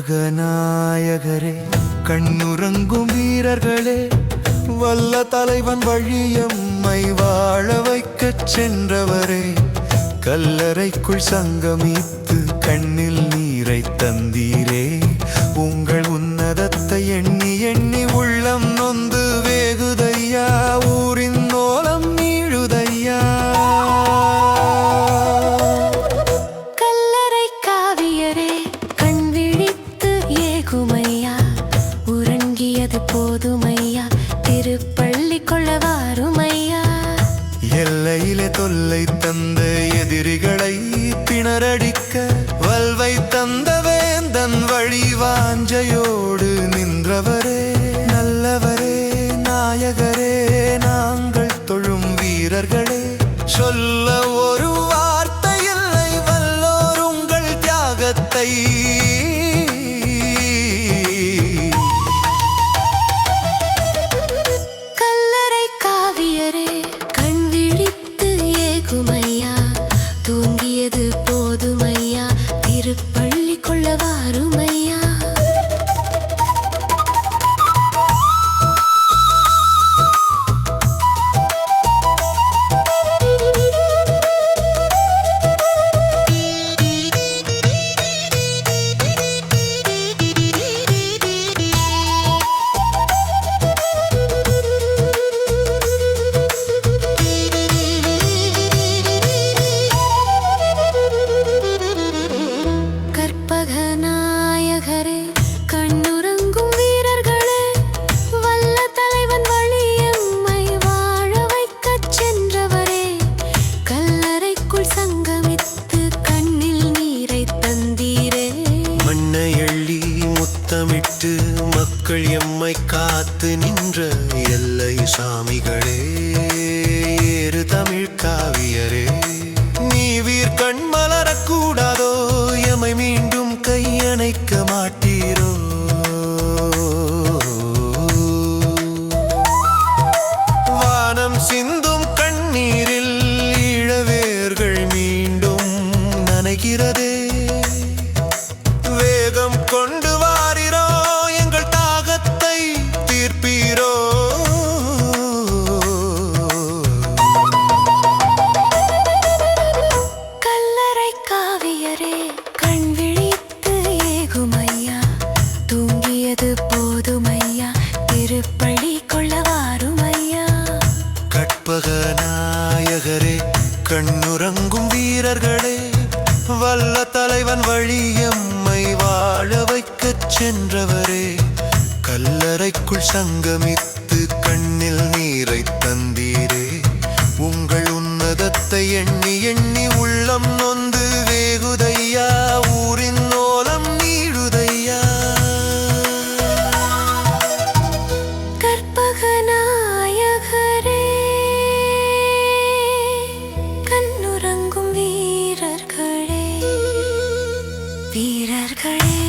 உலகநாயகரே கண்ணுறங்கும் வீரர்களே வல்ல தலைவன் வழியம்மை வாழ வைக்கச் சென்றவரே. கல்லறைக்குள் சங்கமித்து கண்ணில் நீரை தந்தீரே. ஏகுமையா உறங்கியது போதுமையா? திருப்பள்ளி கொள்ள வாருமையா? எல்லையிலே தொல்லை தந்த எதிரிகளை திணறடிக்க வல்வை தந்த வேந்தன் வழி வாஞ்சையோடு நின்றவரே நல்லவரே நாயகரே நாங்கள் தொழும் வீரர்களே. சொல்ல ஒரு வார்த்தை இல்லை வல்லோர் உங்கள் தியாகத்தை மக்கள் எம்மை காத்து நின்ற எல்லை சாமிகளே ஏறு தமிழ் காவியரே. நீ வீர் கண் மலரக்கூடாதோ எமை மீண்டும் கையணைக்க மாட்டீரோ. வானம் சிந்தும் கண்ணீரில் இழவேர்கள் மீண்டும் நனைகிறதே. கண்ணுறங்கும் வீரர்களே வல்ல தலைவன் வழியம்மை வாழ வைக்கச் சென்றவரே கல்லறைக்குள் சங்கமித்து Margarita.